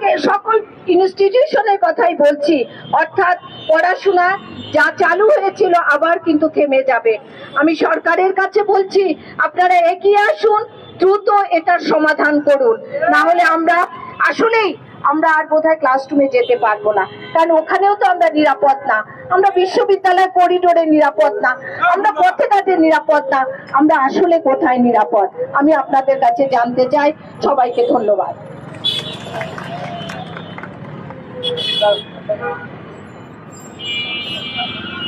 সকলকে সকল ইনস্টিটিউশনের কথাই বলছি। অর্থাৎ পড়াশোনা যা চালু হয়েছিল আবার কিন্তু থেমে যাবে। আমি সরকারের কাছে বলছি, আপনারা এগিয়ে আসুন, দ্রুত এটার সমাধান করুন। না হলে আমরা আসলেই আমরা আর বোধহয় ক্লাসরুমে যেতে পারব না। কারণ ওখানেও তো আমরা নিরাপদ না। আমরা বিশ্ববিদ্যালয় করিডোরে নিরাপদ না। আমরা পথে ঘাটে নিরাপদ না। আমরা আসলে কোথায় নিরাপদ? আমি আপনাদের কাছে জানতে চাই। সবাইকে ধন্যবাদ।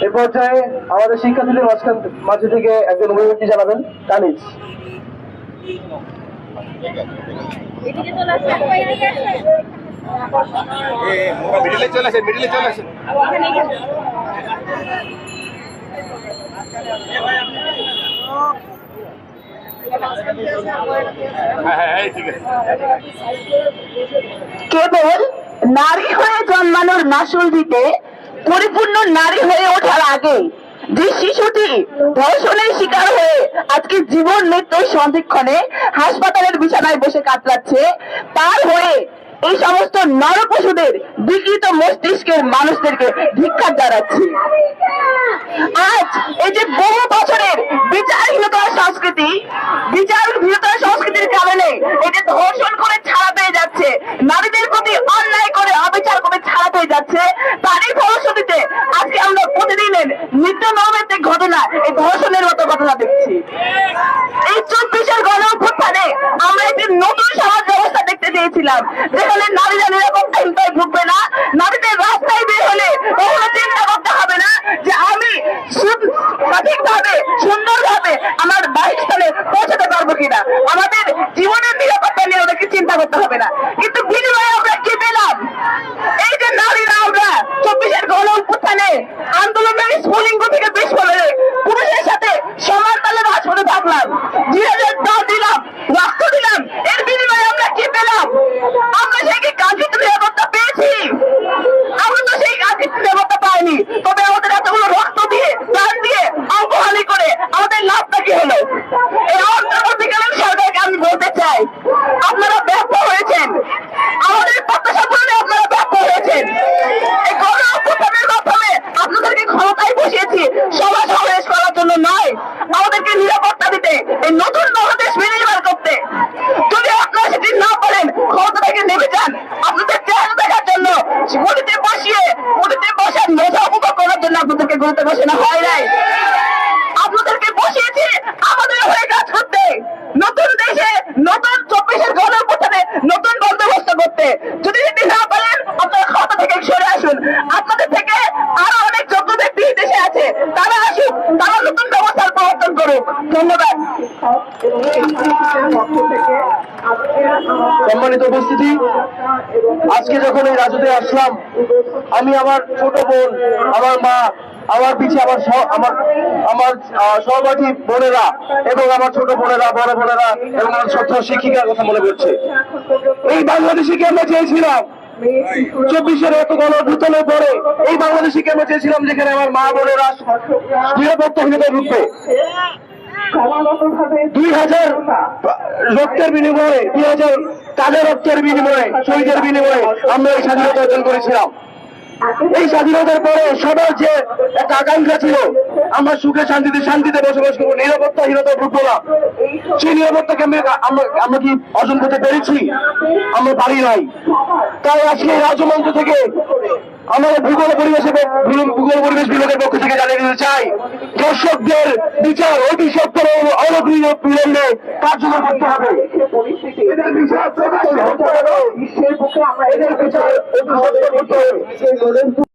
এ পর্যায়ে আমাদের শিক্ষার্থীদের মাঝখান মাঝে থেকে একজন অভিভাবকী জানাবেন কানিজ। মিডিলে চলে আসেন মিডিলে চলে আসেন হ্যাঁ হ্যাঁ ঠিক আছে। কেবল নারী হয়ে জন্মানোর মাসুল দিতে পরিপূর্ণ নারী হয়ে ওঠার আগে যে শিশুটি ধর্ষণের শিকার হয়ে আজকে জীবন মৃত্যুর সন্ধিক্ষণে হাসপাতালের বিছানায় বসে কাতরাচ্ছে, তার হয়ে এই সমস্ত নর পশুদের বিকৃত মস্তিষ্কের মানুষদেরকে ধিক্ষার জানাচ্ছি। ঘটনা, এই ধর্ষণের মতো ঘটনা দেখছি। এই চব্বিশের গণ অভ্যুত্থানে আমরা একটি নতুন সমাজ ব্যবস্থা দেখতে চেয়েছিলাম, যেখানে নারীরা নিরাপত্তাহীনতায় ভুগবে না, নারীদের রাস্তায় বের হলে কখনো চিন্তা করতে হবে না যে আমি সঠিকভাবে, সুন্দরভাবে আমার বাসস্থানে পৌঁছাতে পারব কিনা। আমাদের জীবনের নিরাপত্তা নিয়ে ওদেরকে চিন্তা করতে হবে না কিন্তু বিনিময়ে আমরা কি পেলাম এই যে নারীরা আমরা চব্বিশের গণ উত্থানে আন্দোলনের স্ফুলিঙ্গ থেকে বেশ বলে পুরুষের সাথে সমান তালে বাস করে থাকলাম দুই দা দিলাম রক্ত দিলাম এর বিনিময়ে আমরা কি পেলাম আমরা সেই কি কাঙ্ক্ষিত নিরাপত্তা পেয়েছি আমরা তো সেই কাঙ্ক্ষিত নিরাপত্তা পাইনি তবে আমাদের এতগুলো রক্ত দিয়ে প্রাণ দিয়ে অঙ্গহানি করে আমাদের লাভটা কি হলো এই অন্তর্বর্তীকালীন সরকারকে আমি বলতে চাই আপনারা ব্যর্থ হয়েছেন আমাদের প্রত্যাশা পূরণে আপনারা ব্যর্থ হয়েছেন এই গণ অভ্যুত্থানের মাধ্যমে আপনাদেরকে ক্ষমতায় বসিয়েছি সভা সমাবেশ করার জন্য নয় আমাদেরকে নিরাপত্তা দিতে এই নতুন বাংলাদেশ বিনির্মাণ করতে যদি আপনারা সেটি না পারেন ক্ষমতা থেকে নেমে যান আপনাদের চেহারা দেখার জন্য গদিতে বসিয়ে গদিতে বসার মজা উপভোগ করার জন্য আপনাদেরকে গদিতে বসানো হয় নাই। আপনাদেরকে বসিয়েছে, আমাদের হয়ে কাজ করতে। নতুন দেশে, নতুন চব্বিশের গণ অভ্যুত্থানে নতুন বন্দোবস্ত করতে। যদি সেটি না পারেন আপনারা ক্ষমতা থেকে সরে আসুন। আপনাদের থেকে আরও অনেক যোগ্য ব্যক্তি দেশে আছে। তারা আসুক, তারা নতুন ব্যবস্থার প্রবর্তন করুক। ধন্যবাদ। সম্মানিত উপস্থিতি, আজকে যখন এই রাজুতে আসলাম, আমি আমার ছোট বোন, আমার মা, আমার পিছিয়ে আমার আমার আমার সহপাঠী বোনেরা এবং আমার ছোট বোনেরা, বড় বোনেরা এবং আমার ছাত্র শিক্ষিকার কথা মনে পড়ছে। এই বাংলাদেশিকে আমরা চেয়েছিলাম? চব্বিশের এত গণ অভ্যুত্থানের পরে এই বাংলাদেশিকে আমরা চেয়েছিলাম? যেখানে আমার মা বোনেরা নিরাপত্তাহীনতায় ভুগবে দুই হাজার রক্তের বিনিময়ে দুই হাজার তাদের রক্তের বিনিময়ে শহীদের বিনিময়ে আমরা এই স্বাধীনতা অর্জন করেছিলাম। এই স্বাধীনতার পরে সবার যে একটা আকাঙ্ক্ষা ছিল আমরা সুখে শান্তিতে শান্তিতে বসবাস করব। নিরাপত্তাহীনতা ভুগবো না সেই নিরাপত্তাকে আমি আমরা আমরা কি অর্জন করতে পেরেছি? আমরা পারি নাই। তাই আজকে রাজ্যমন্ত্র থেকে আমাদের ভূগোল পরিবেশে ভূগোল পরিবেশ বিভাগের পক্ষ থেকে জানিয়ে দিতে চাই দর্শকদের বিচার অতি সত্তর অনগ্রিয় বিলম্বে কার্যকর করতে হবে। এদের বিচার